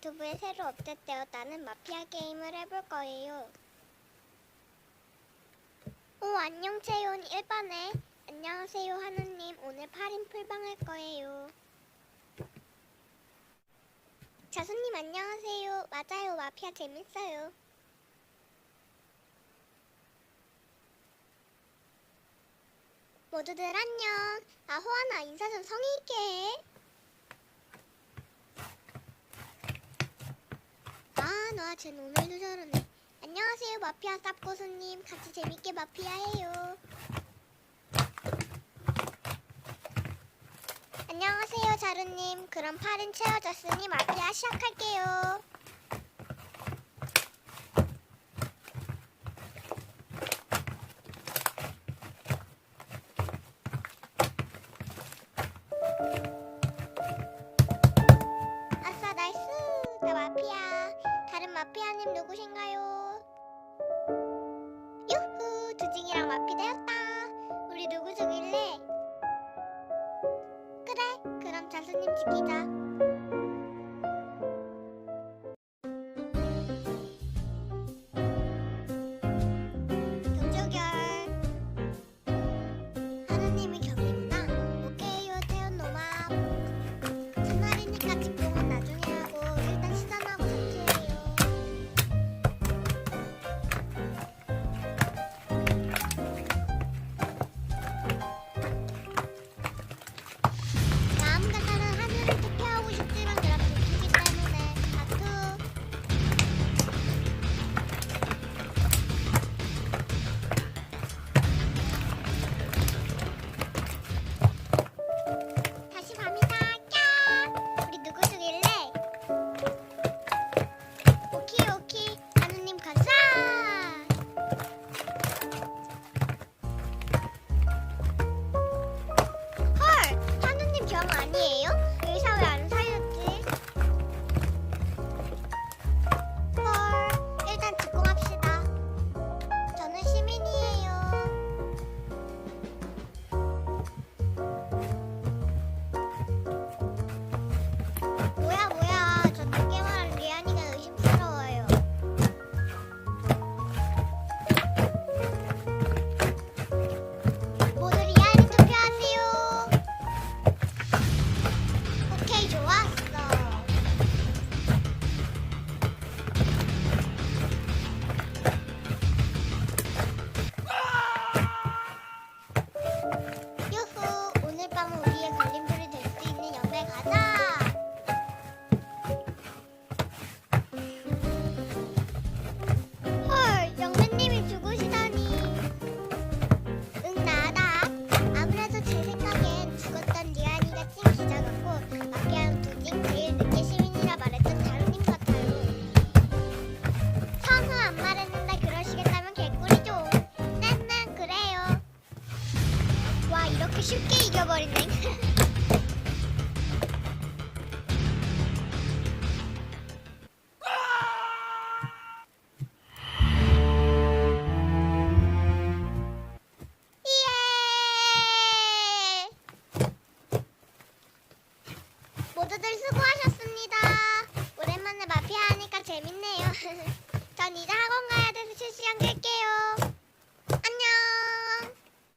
유튜브에 새로 업데이트되었다는 마피아 게임을 해볼 거예요. 오, 안녕 채연 1반에 안녕하세요 하느님 오늘 8인 풀방 할 거예요. 자수님 안녕하세요. 맞아요 마피아 재밌어요. 모두들 안녕. 아 호아나 인사 좀 성의 있게 해. 아, 나 쟤는 오늘도 저러네. 안녕하세요, 마피아 쌉고수님. 같이 재밌게 마피아 해요. 안녕하세요, 자루님. 그럼 팔은 채워졌으니 마피아 시작할게요. 그래, 그럼 자수님 지키자. 아니에요? 쉽게 이겨버리네. 예! 모두들 수고하셨습니다. 오랜만에 마피아 하니까 재밌네요. 전 이제 학원 가야 돼서 실시간 깰게요.